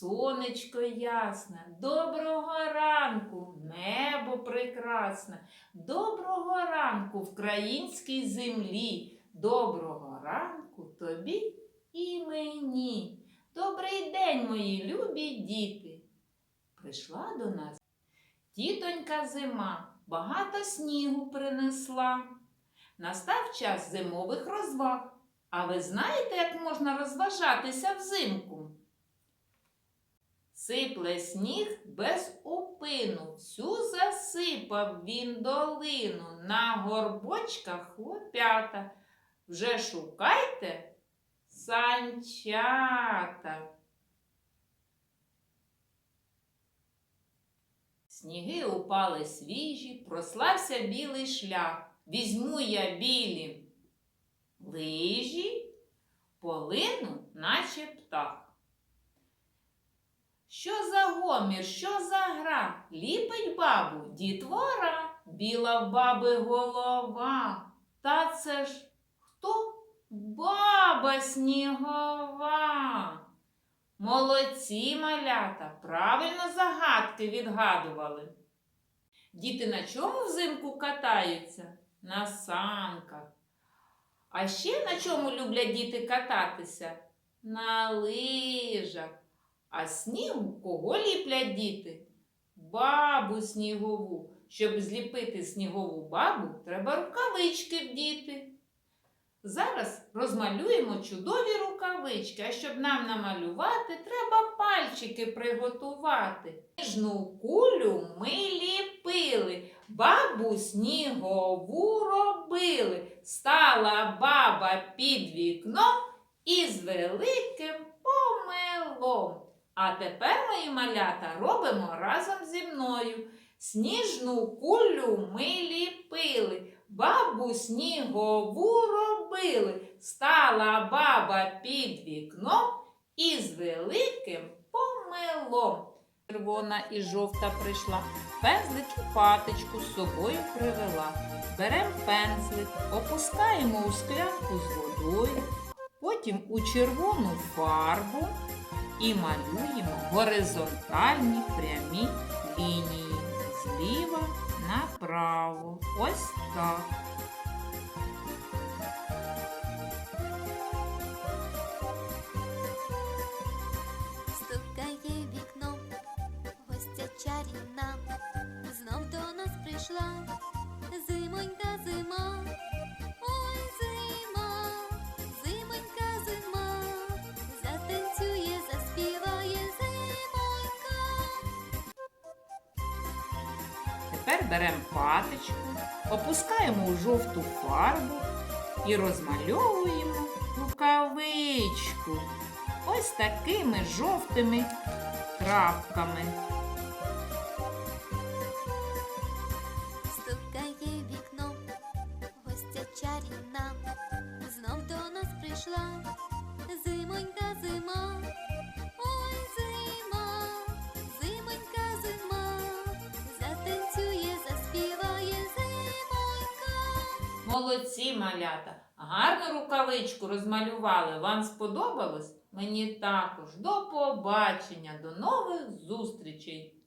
сонечко ясне, доброго ранку, небо прекрасне, доброго ранку українській землі, доброго ранку тобі і мені. Добрий день, мої любі діти. Прийшла до нас тітонька зима, багато снігу принесла. Настав час зимових розваг. А ви знаєте, як можна розважатися взимку? Сипле сніг без упину, всю засипав він долину, на горбочках хлопята. Вже шукайте санчата. Сніги упали свіжі, прослався білий шлях. Візьму я білі лижі, полину, наче птах. За що за гра? Ліпить бабу дітвора, біла в баби голова. Та це ж хто? Баба снігова. Молодці малята, правильно загадки відгадували. Діти на чому взимку катаються? На санках. А ще на чому люблять діти кататися? На лижах. А снігу кого ліплять діти? Бабу снігову. Щоб зліпити снігову бабу, треба рукавички вдіти. Зараз розмалюємо чудові рукавички, а щоб нам намалювати, треба пальчики приготувати. Ніжну кулю ми ліпили, бабу снігову робили. Стала баба під вікном із великим. А тепер, мої малята, робимо разом зі мною. Сніжну кулю ми ліпили, бабу снігову робили. Стала баба під вікном із великим помилом. Червона і жовта прийшла, пензлик і паточку з собою привела. Берем пензлик, опускаємо у склянку з водою, потім у червону фарбу і малюємо горизонтальні прямі лінії зліва направо. Ось так. Стукає вікно, гостя чарівна, знов до нас прийшла беремо паточку, опускаємо у жовту фарбу і розмальовуємо рукавичку. Ось такими жовтими крапками. Стукає вікно, Молодці, малята! Гарну рукавичку розмалювали. Вам сподобалось? Мені також. До побачення, до нових зустрічей!